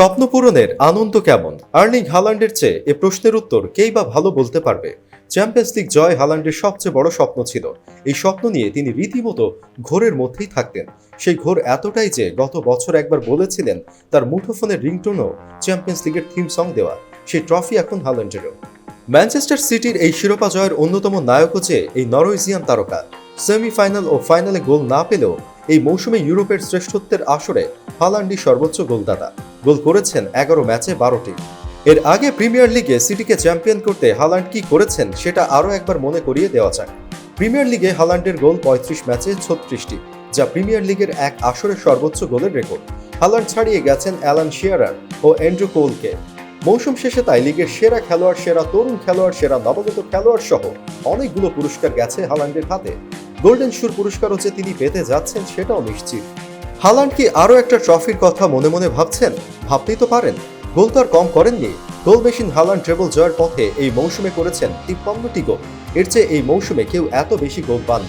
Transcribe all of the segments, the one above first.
স্বপ্ন পূরণের আনন্দ কেমন? আর্নিং হালান্ডের চেয়ে এ প্রশ্নের উত্তর কেই বা ভালো বলতে পারবে? চ্যাম্পিয়ন্স লিগ জয় হালান্ডের সবচেয়ে বড় স্বপ্ন ছিল। এই স্বপ্ন নিয়ে তিনি রীতিমতো ঘোরের মধ্যেই থাকতেন। সেই ঘোর এতটাই যে গত বছর একবার বলেছিলেন তার মুঠোফোনের রিংটোনও চ্যাম্পিয়ন্স লিগের থিম সং দেওয়া সেই ট্রফি এখন হালান্ডেরও। ম্যানচেস্টার সিটির এই শিরোপা জয়ের অন্যতম নায়কও যে এই নরওয়েজিয়ান তারকা। সেমিফাইনাল ও ফাইনালে গোল না পেলেও এই মৌসুমে ইউরোপের শ্রেষ্ঠত্বের আসরে হালান্ডি সর্বোচ্চ গোলদাতা। গোল করেছেন এগারো ম্যাচে বারোটি। এর আগে প্রিমিয়ার লিগে সিটিকে চ্যাম্পিয়ন করতে হালান্ড কি করেছেন সেটা আরও একবার মনে করিয়ে দেওয়া যাক। প্রিমিয়ার লিগে হালান্ডের গোল পঁয়ত্রিশ ম্যাচে ছত্রিশটি, যা প্রিমিয়ার লিগের এক আসরের সর্বোচ্চ গোলের রেকর্ড। হালান্ড ছাড়িয়ে গেছেন অ্যালান শিয়ারার ও অ্যান্ড্রু কোলকে। মৌসুম শেষে তাই লিগের সেরা খেলোয়াড় সেরা তরুণ খেলোয়াড় সেরা নবাগত খেলোয়াড় সহ অনেকগুলো পুরস্কার গেছে হালান্ডের হাতে। গোল্ডেন শুর পুরস্কারও যে তিনি পেতে যাচ্ছেন সেটাও নিশ্চিত। হালান্ড কি আরও একটা ট্রফির কথা মনে মনে ভাবছেন? ভাবতেই তো পারেন। গোল তো আর কম করেননি। গোল মেশিন হালান্ড ট্রেবল জয়ের পথে এই মৌসুমে করেছেন তিপ্পান্নটি গোল। এর চেয়ে এই মৌসুমে কেউ এত বেশি গোল পান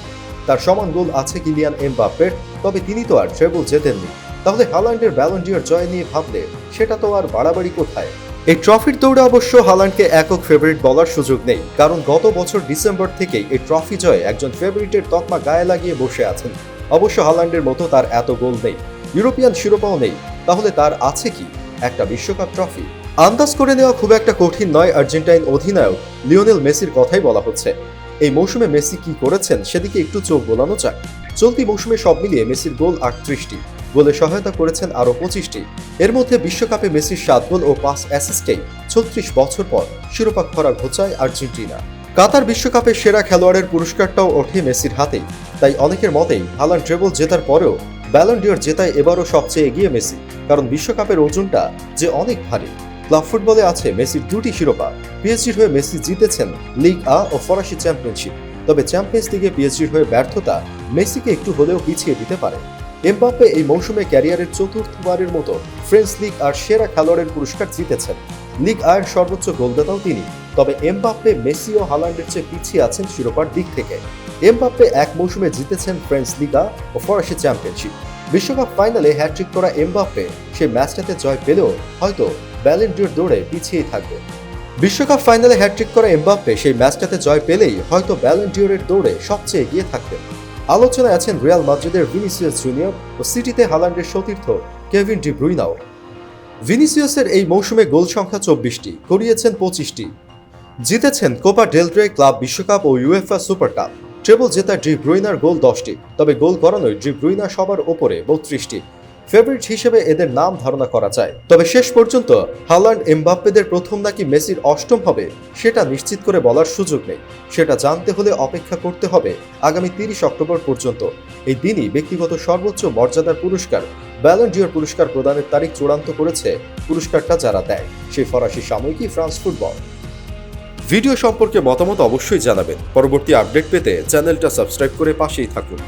তার সমান গোল আছে কিলিয়ান এমবাপ্পের, তবে তিনি তো আর ট্রেবল জেতেননি। তাহলে হালান্ডের ব্যালন্ডিয়ার জয় নিয়ে ভাবলে সেটা তো আর বাড়াবাড়ি কোথায়? এই ট্রফির দৌড়ে অবশ্য হালান্ডকে একক ফেভারিট বলার সুযোগ নেই, কারণ গত বছর ডিসেম্বর থেকেই এই ট্রফি জয়ে একজন ফেভারিটের তকমা গায়ে লাগিয়ে বসে আছেন। অবশ্য হালান্ডের মতো তার এত গোল নেই, ইউরোপিয়ান শিরোপাও নেই, তাহলে তার আছে কি একটা বিশ্বকাপ ট্রফি আন্দাজ করে নেওয়া খুব একটা কঠিন নয় আর্জেন্টাইন অধিনায়ক লিওনেল মেসির কথাই বলা হচ্ছে। এই মৌসুমে মেসি কি করেছেন সেদিকে একটু চোখ বোলানো যাক। চলতি মৌসুমে সব মিলিয়ে মেসির গোল আটত্রিশটি। গোলে সহায়তা করেছেন আরও পঁচিশটি। এর মধ্যে বিশ্বকাপে মেসির সাত গোল ও পাঁচ অ্যাসিস্টেই ছত্রিশ বছর পর শিরোপা খরা ঘোচায় আর্জেন্টিনা। কাতার বিশ্বকাপের সেরা খেলোয়াড়ের পুরস্কারটাও ওঠে মেসির হাতেই। তাই অনেকের মতেই হালান ট্রেবল জেতার পরেও ব্যালন্ডিয়র জেতায় এবারও সবচেয়ে এগিয়ে মেসি, কারণ বিশ্বকাপের ওজনটা যে অনেক ভারী। ক্লাব ফুটবলে আছে মেসির দুটি শিরোপা, পিএসজির হয়ে মেসি জিতেছেন লিগ আ ও ফরাসি চ্যাম্পিয়নশিপ। তবে চ্যাম্পিয়ন্স লিগে পিএসজির হয়ে ব্যর্থতা মেসিকে একটু হলেও পিছিয়ে দিতে পারে। এমবাপ্পে এই মৌসুমে ক্যারিয়ারের চতুর্থবারের মতো ফ্রেঞ্চ লিগ আর সেরা খেলোয়াড়ের পুরস্কার জিতেছেন। লিগ আয়ের সর্বোচ্চ গোলদাতাও তিনি। তবে এমবাপ্পে মেসি ও হালান্ডের চেয়ে পিছিয়ে আছেন শিরোপার দিক থেকে। এমবাপ্পে এক মৌসুমে জিতেছেন ফ্রেঞ্চ লিগা ও ফরাসি চ্যাম্পিয়নশিপ। বিশ্বকাপ ফাইনালে হ্যাট্রিক করা এমবাপ্পে সে ম্যাচটাতে জয় পেলেও হয়তো ব্যালেন্ডিওর দৌড়ে পিছিয়েই থাকবে। বিশ্বকাপ ফাইনালে হ্যাট্রিক করা এমবাপ্পে সেই ম্যাচটাতে জয় পেলেই হয়তো ব্যালেন্ডিওরের দৌড়ে সবচেয়ে এগিয়ে থাকবেন আলোচনায় আছেন রিয়াল মাদ্রিদের ভিনিসিয়াস জুনিয়র ও সিটিতে হালান্ডের সতীর্থ কেভিন ডি ব্রুইনাও। ভিনিসিয়াসের এই মৌসুমে গোল সংখ্যা চব্বিশটি করিয়েছেন পঁচিশটি। জিতেছেন কোপা ডেলট্রে ক্লাব বিশ্বকাপ ও ইউএফএ সুপার কাপ। ট্রেবল জেতা ড্রি ব্রুইনার গোল দশটি, তবে গোল করানোয় ড্রি ব্রুইনা সবার ওপরে বত্রিশটি। ফেভারিট হিসেবে এদের নাম ধারণা করা যায়। তবে শেষ পর্যন্ত হালান্ড এমবাপ্পেদের প্রথম নাকি মেসির অষ্টম হবে, সেটা নিশ্চিত করে বলার সুযোগ নেই। সেটা জানতে হলে অপেক্ষা করতে হবে আগামী তিরিশ অক্টোবর পর্যন্ত। এই দিনই ব্যক্তিগত সর্বোচ্চ মর্যাদার পুরস্কার ব্যালন্ডিয়র পুরস্কার প্রদানের তারিখ চূড়ান্ত করেছে পুরস্কারটা যারা দেয়, সেই ফরাসি সাময়িকী ফ্রান্স ফুটবল। ভিডিও সম্পর্কে মতামত অবশ্যই জানাবেন। পরবর্তী আপডেট পেতে চ্যানেলটা সাবস্ক্রাইব করে পাশেই থাকুন।